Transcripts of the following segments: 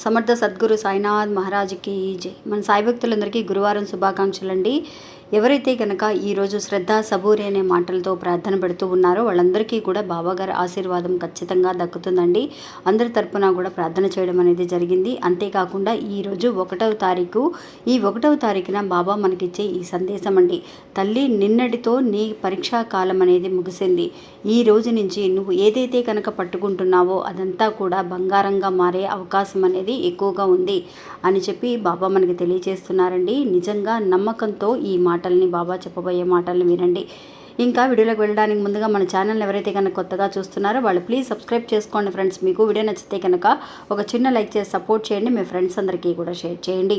సమర్థ సద్గురు సాయినాథ్ మహారాజ్కి జై. మన సాయి భక్తులందరికీ గురువారం శుభాకాంక్షలు అండి ఎవరైతే కనుక ఈరోజు శ్రద్ధ సబూరి అనే మాటలతో ప్రార్థన పెడుతూ ఉన్నారో వాళ్ళందరికీ కూడా బాబాగారి ఆశీర్వాదం ఖచ్చితంగా దక్కుతుందండి. అందరి తరపున కూడా ప్రార్థన చేయడం అనేది జరిగింది. అంతేకాకుండా ఈరోజు ఒకటవ తారీఖు ఈ ఒకటవ తారీఖున బాబా మనకిచ్చే ఈ సందేశం అండి. తల్లి నిన్నటితో నీ పరీక్షా కాలం అనేది ముగిసింది. ఈ రోజు నుంచి నువ్వు ఏదైతే కనుక పట్టుకుంటున్నావో అదంతా కూడా బంగారంగా మారే అవకాశం అనేది ఎక్కువగా ఉంది అని చెప్పి బాబా మనకి తెలియజేస్తున్నారండి. నిజంగా నమ్మకంతో ఈ మాట మాటల్ని బాబా చెప్పబోయే మాటల్ని వినండి. ఇంకా వీడియోలోకి వెళ్ళడానికి ముందుగా మన ఛానల్ ఎవరైతే కనుక కొత్తగా చూస్తున్నారో వాళ్ళు ప్లీజ్ సబ్స్క్రైబ్ చేసుకోండి ఫ్రెండ్స్. మీకు వీడియో నచ్చితే కనుక ఒక చిన్న లైక్ చేసి సపోర్ట్ చేయండి. మీ ఫ్రెండ్స్ అందరికీ కూడా షేర్ చేయండి.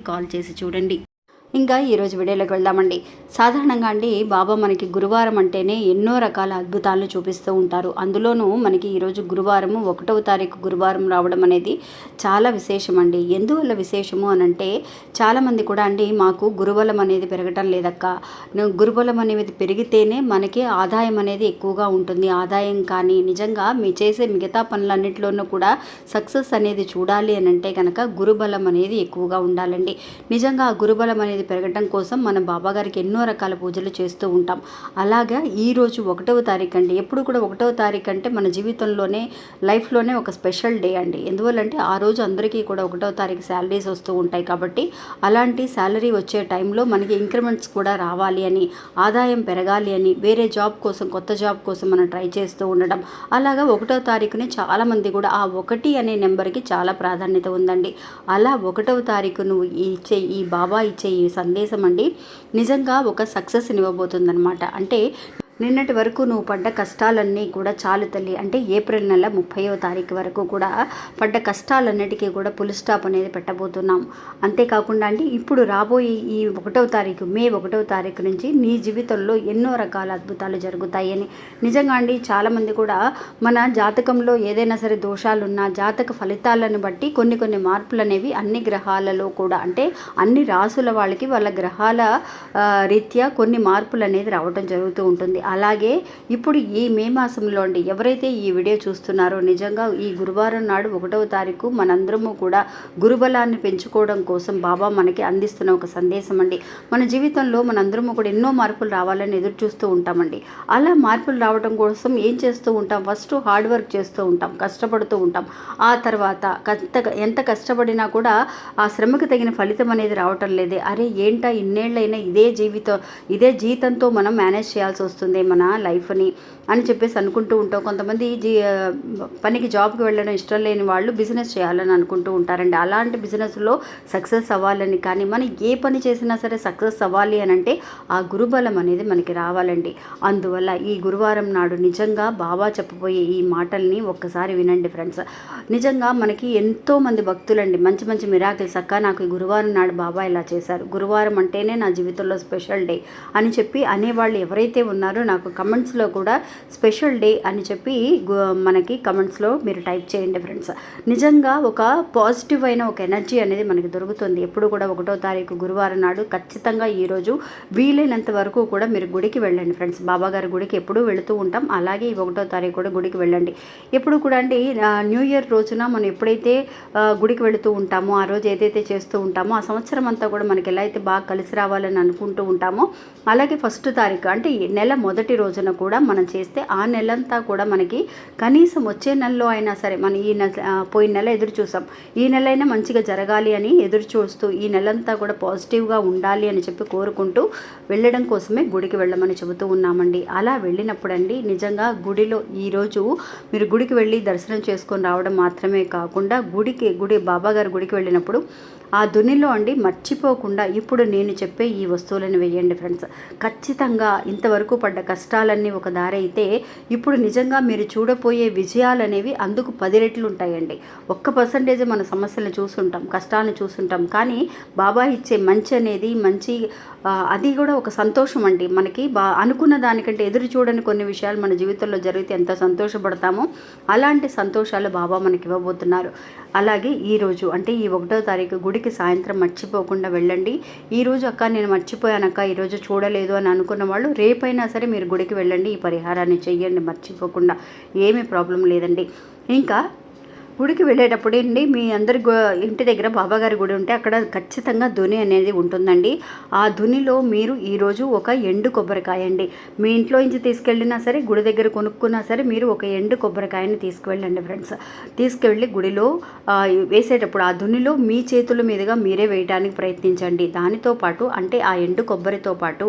కాల్ చేసి చూడండి. ఇంకా ఈరోజు వీడియోలోకి వెళ్దామండి. సాధారణంగా అండి బాబా మనకి గురువారం అంటేనే ఎన్నో రకాల అద్భుతాలను చూపిస్తూ ఉంటారు. అందులోనూ మనకి ఈరోజు గురువారము ఒకటవ తారీఖు గురువారం రావడం అనేది చాలా విశేషం అండి. ఎందువల్ల విశేషము అని అంటే చాలామంది కూడా అండి మాకు గురుబలం అనేది పెరగటం లేదక్క. గురుబలం అనేది పెరిగితేనే మనకి ఆదాయం అనేది ఎక్కువగా ఉంటుంది. ఆదాయం కానీ నిజంగా మీ చేసే మిగతా పనులన్నింటిలోనూ కూడా సక్సెస్ అనేది చూడాలి అని అంటే కనుక గురుబలం అనేది ఎక్కువగా ఉండాలండి. నిజంగా ఆ గురుబలం అనేది పెరగడం కోసం మనం బాబాగారికి ఎన్నో రకాల పూజలు చేస్తూ ఉంటాం. అలాగా ఈరోజు ఒకటవ తారీఖు అండి. ఎప్పుడు కూడా ఒకటవ తారీఖు అంటే మన జీవితంలోనే లైఫ్లోనే ఒక స్పెషల్ డే అండి. ఎందువల్లంటే ఆ రోజు అందరికీ కూడా ఒకటవ తారీఖు శాలరీస్ వస్తూ ఉంటాయి కాబట్టి అలాంటి శాలరీ వచ్చే టైంలో మనకి ఇంక్రిమెంట్స్ కూడా రావాలి అని ఆదాయం పెరగాలి అని వేరే జాబ్ కోసం కొత్త జాబ్ కోసం మనం ట్రై చేస్తూ ఉండడం. అలాగా ఒకటవ తారీఖుని చాలామంది కూడా ఆ ఒకటి అనే నెంబర్కి చాలా ప్రాధాన్యత ఉందండి. అలా ఒకటవ తారీఖు నువ్వు ఇచ్చే ఈ బాబా ఇచ్చే ఈ సందేశం అండి నిజంగా ఒక సక్సెస్ ఇవ్వబోతుందన్నమాట అంటే నిన్నటి వరకు నువ్వు పడ్డ కష్టాలన్నీ కూడా చాలు తల్లి. అంటే ఏప్రిల్ నెల ముప్పైవ తారీఖు వరకు కూడా పడ్డ కష్టాలన్నిటికీ కూడా పులి స్టాప్ అనేది పెట్టబోతున్నాం. అంతేకాకుండా అంటే ఇప్పుడు రాబోయే ఈ ఒకటవ తారీఖు మే ఒకటవ తారీఖు నుంచి నీ జీవితంలో ఎన్నో రకాల అద్భుతాలు జరుగుతాయని. నిజంగా అండి చాలామంది కూడా మన జాతకంలో ఏదైనా సరే దోషాలున్నా జాతక ఫలితాలను బట్టి కొన్ని కొన్ని మార్పులు అనేవి అన్ని గ్రహాలలో కూడా అంటే అన్ని రాసుల వాళ్ళకి వాళ్ళ గ్రహాల రీత్యా కొన్ని మార్పులు అనేది రావడం జరుగుతూ ఉంటుంది. అలాగే ఇప్పుడు ఈ మే మాసంలో అండి ఎవరైతే ఈ వీడియో చూస్తున్నారో నిజంగా ఈ గురువారం నాడు ఒకటవ తారీఖు మనందరము కూడా గురుబలాన్ని పెంచుకోవడం కోసం బాబా మనకి అందిస్తున్న ఒక సందేశం అండి. మన జీవితంలో మనందరము కూడా ఎన్నో మార్పులు రావాలని ఎదురు చూస్తూ ఉంటామండి. అలా మార్పులు రావడం కోసం ఏం చేస్తూ ఉంటాం? ఫస్ట్ హార్డ్ వర్క్ చేస్తూ ఉంటాం కష్టపడుతూ ఉంటాం. ఆ తర్వాత కష్ట ఎంత కష్టపడినా కూడా ఆ శ్రమకు తగిన ఫలితం అనేది రావటం లేదే. అరే ఏంటా ఇన్నేళ్ళైనా ఇదే జీవితం ఇదే జీతంతో మనం మేనేజ్ చేయాల్సి వస్తుంది. మన లైఫ్ని అని చెప్పేసి అనుకుంటూ ఉంటాం. కొంతమంది జీ పనికి జాబ్కి వెళ్ళడం ఇష్టం లేని వాళ్ళు బిజినెస్ చేయాలని అనుకుంటూ ఉంటారండి. అలాంటి బిజినెస్లో సక్సెస్ అవ్వాలని కానీ మనం ఏ పని చేసినా సరే సక్సెస్ అవ్వాలి అని అంటే ఆ గురుబలం అనేది మనకి రావాలండి. అందువల్ల ఈ గురువారం నాడు నిజంగా బాబా చెప్పబోయే ఈ మాటల్ని ఒక్కసారి వినండి ఫ్రెండ్స్. నిజంగా మనకి ఎంతోమంది భక్తులండి. మంచి మంచి మిరాకిల్స్. అక్క నాకు ఈ గురువారం నాడు బాబా ఇలా చేశారు. గురువారం అంటేనే నా జీవితంలో స్పెషల్ డే అని చెప్పి అనేవాళ్ళు ఎవరైతే ఉన్నారో నాకు కమెంట్స్లో కూడా స్పెషల్ డే అని చెప్పి మనకి కమెంట్స్లో మీరు టైప్ చేయండి ఫ్రెండ్స్ నిజంగా ఒక పాజిటివ్ అయిన ఒక ఎనర్జీ అనేది మనకి దొరుకుతుంది. ఎప్పుడు కూడా ఒకటో తారీఖు గురువారం నాడు ఖచ్చితంగా ఈరోజు వీలైనంత వరకు కూడా మీరు గుడికి వెళ్ళండి ఫ్రెండ్స్ బాబాగారి గుడికి ఎప్పుడూ వెళుతూ ఉంటాం. అలాగే ఈ ఒకటో తారీఖు కూడా గుడికి వెళ్ళండి. ఎప్పుడు కూడా అండి న్యూ ఇయర్ రోజున మనం ఎప్పుడైతే గుడికి వెళుతూ ఉంటామో ఆ రోజు ఏదైతే చేస్తూ ఉంటామో ఆ సంవత్సరం అంతా కూడా మనకి ఎలా అయితే బాగా కలిసి రావాలని అనుకుంటూ ఉంటామో అలాగే ఫస్ట్ తారీఖు అంటే నెల మొదటి మొదటి రోజున కూడా మనం చేస్తే ఆ నెలంతా కూడా మనకి కనీసం వచ్చే నెలలో అయినా సరే మనం ఈ నెల పోయిన నెల ఎదురు చూసాం. ఈ నెల అయినా మంచిగా జరగాలి అని ఎదురు చూస్తూ ఈ నెలంతా కూడా పాజిటివ్గా ఉండాలి అని చెప్పి కోరుకుంటూ వెళ్ళడం కోసమే గుడికి వెళ్ళమని చెబుతూ ఉన్నామండి. అలా వెళ్ళినప్పుడండి నిజంగా గుడిలో ఈరోజు మీరు గుడికి వెళ్ళి దర్శనం చేసుకొని రావడం మాత్రమే కాకుండా గుడికి గుడి బాబాగారి గుడికి వెళ్ళినప్పుడు ఆ దునిలో అండి మర్చిపోకుండా ఇప్పుడు నేను చెప్పే ఈ వస్తువులను వేయండి ఫ్రెండ్స్. ఖచ్చితంగా ఇంతవరకు పడ్డ కష్టాలన్నీ ఒక దారి అయితే ఇప్పుడు నిజంగా మీరు చూడపోయే విజయాలు అనేవి అందుకు పది రెట్లు ఉంటాయండి. ఒక్క పర్సంటేజ్ మన సమస్యలను చూసుంటాం కష్టాలను చూసుంటాం కానీ బాబా ఇచ్చే మంచి అనేది మంచి అది కూడా ఒక సంతోషం అండి. మనకి బా అనుకున్న దానికంటే ఎదురు చూడని కొన్ని విషయాలు మన జీవితంలో జరిగితే ఎంత సంతోషపడతామో అలాంటి సంతోషాలు బాబా మనకి ఇవ్వబోతున్నారు. అలాగే ఈరోజు అంటే ఈ ఒకటో తారీఖు గుడికి సాయంత్రం మర్చిపోకుండా వెళ్ళండి. ఈరోజు అక్క నేను మర్చిపోయానక్క ఈరోజు చూడలేదు అని అనుకున్న వాళ్ళు రేపైనా సరే మీరు గుడికి వెళ్ళండి ఈ పరిహారాన్ని చెయ్యండి మర్చిపోకుండా ఏమీ ప్రాబ్లం లేదండి. ఇంకా గుడికి వెళ్ళేటప్పుడు అండి మీ అందరి ఇంటి దగ్గర బాబాగారి గుడి ఉంటే అక్కడ ఖచ్చితంగా ధుని అనేది ఉంటుందండి. ఆ ధునిలో మీరు ఈరోజు ఒక ఎండు కొబ్బరికాయ అండి. మీ ఇంట్లో నుంచి తీసుకెళ్ళినా సరే గుడి దగ్గర కొనుక్కున్నా సరే మీరు ఒక ఎండు కొబ్బరికాయని తీసుకువెళ్ళండి ఫ్రెండ్స్. తీసుకెళ్ళి గుడిలో వేసేటప్పుడు ఆ ధునిలో మీ చేతుల మీదుగా మీరే వేయడానికి ప్రయత్నించండి. దానితో పాటు అంటే ఆ ఎండు కొబ్బరితో పాటు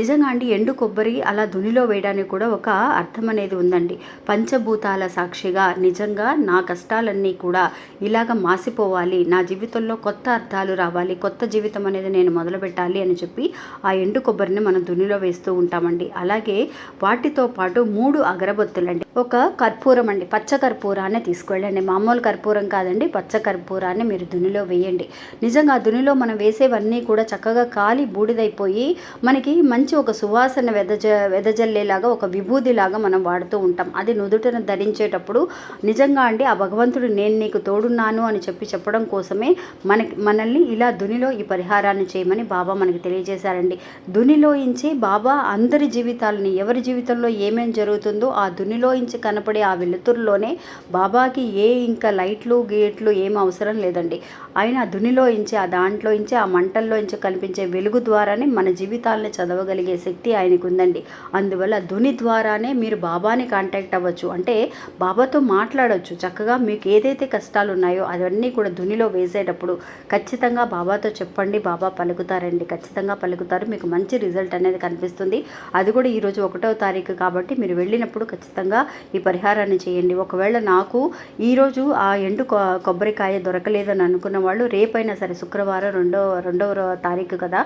నిజంగా అండి ఎండు కొబ్బరి అలా ధునిలో వేయడానికి కూడా ఒక అర్థం అనేది ఉందండి. పంచభూతాల సాక్షిగా నిజంగా నా కష్టాలన్నీ కూడా ఇలాగ మాసిపోవాలి. నా జీవితంలో కొత్త అర్థాలు రావాలి. కొత్త జీవితం అనేది నేను మొదలు పెట్టాలి అని చెప్పి ఆ ఎండు కొబ్బరిని మనం దునిలో వేస్తూ ఉంటామండి. అలాగే వాటితో పాటు మూడు అగరబత్తులండి. ఒక కర్పూరం అండి పచ్చ కర్పూరాన్ని తీసుకెళ్ళండి. మామూలు కర్పూరం కాదండి పచ్చ కర్పూరాన్ని మీరు దునిలో వేయండి. నిజంగా ఆ దునిలో మనం వేసేవన్నీ కూడా చక్కగా కాలి బూడిదైపోయి మనకి మంచి ఒక సువాసన వెదజ వెదజల్లేలాగా ఒక విభూదిలాగా మనం వాడుతూ ఉంటాం. అది నుదుటను ధరించేటప్పుడు నిజంగా అండి ఆ భగవంతుడు నేను నీకు తోడున్నాను అని చెప్పి చెప్పడం కోసమే మనకి మనల్ని ఇలా దునిలో ఈ పరిహారాన్ని చేయమని బాబా మనకి తెలియజేశారండి. దునిలో ఇంచి బాబా అందరి జీవితాలని ఎవరి జీవితంలో ఏమేమి జరుగుతుందో ఆ దునిలో నుంచి కనపడే ఆ వెలుతురులోనే బాబాకి ఏ ఇంకా లైట్లు గేట్లు ఏం అవసరం లేదండి. ఆయన ఆ దునిలో ఇంచే ఆ దాంట్లో ఇంచే ఆ మంటల్లో ఇంచే కనిపించే వెలుగు ద్వారానే మన జీవితాలను చదవగలిగే శక్తి ఆయనకు ఉందండి అందువల్ల ధుని ద్వారానే మీరు బాబాని కాంటాక్ట్ అవ్వచ్చు. అంటే బాబాతో మాట్లాడవచ్చు చక్కగా మీకు ఏదైతే కష్టాలు ఉన్నాయో అవన్నీ కూడా ధునిలో వేసేటప్పుడు ఖచ్చితంగా బాబాతో చెప్పండి. బాబా పలుకుతారండి. ఖచ్చితంగా పలుకుతారు. మీకు మంచి రిజల్ట్ అనేది కనిపిస్తుంది. అది కూడా ఈరోజు ఒకటో తారీఖు కాబట్టి మీరు వెళ్ళినప్పుడు ఖచ్చితంగా ఈ పరిహారాన్ని చేయండి. ఒకవేళ నాకు ఈరోజు ఆ ఎండు కొబ్బరికాయ దొరకలేదని అనుకున్న వాళ్ళు రేపైనా సరే శుక్రవారం రెండో రెండవ తారీఖు కదా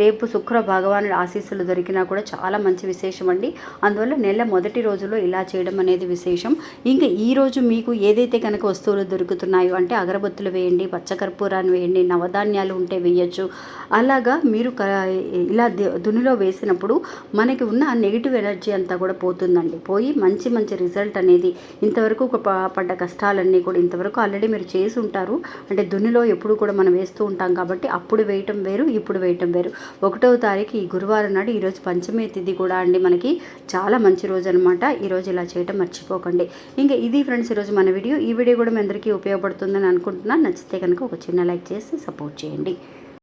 రేపు శుక్ర భగవానుడి ఆశీస్సులు దొరికినా కూడా చాలా మంచి విశేషం అండి. అందువల్ల నెల మొదటి రోజులో ఇలా చేయడం అనేది విశేషం. ఇంకా ఈ రోజు మీకు ఏదైతే కనుక వస్తువులు దొరుకుతున్నాయో అంటే అగరబత్తులు వేయండి పచ్చకర్పూరాన్ని వేయండి నవధాన్యాలు ఉంటే వేయచ్చు. అలాగా మీరు ఇలా దునిలో వేసినప్పుడు మనకి ఉన్న నెగిటివ్ ఎనర్జీ అంతా కూడా పోతుందండి. పోయి మంచి మంచి మంచి రిజల్ట్ అనేది ఇంతవరకు ఒక ప- పడ్డ కష్టాలన్నీ కూడా ఇంతవరకు ఆల్రెడీ మీరు చేసి ఉంటారు. అంటే దున్నిలో ఎప్పుడు కూడా మనం వేస్తూ ఉంటాం కాబట్టి అప్పుడు వేయటం వేరు ఇప్పుడు వేయటం వేరు. ఒకటవ తారీఖు ఈ గురువారం నాడు ఈరోజు పంచమి తిథి కూడా అండి మనకి చాలా మంచి రోజు అనమాట ఈరోజు ఇలా చేయటం మర్చిపోకండి. ఇంకా ఇది ఫ్రెండ్స్ ఈరోజు మన వీడియో. ఈ వీడియో కూడా మీ అందరికీ ఉపయోగపడుతుందని అనుకుంటున్నాను. నచ్చితే కనుక ఒక చిన్న లైక్ చేసి సపోర్ట్ చేయండి.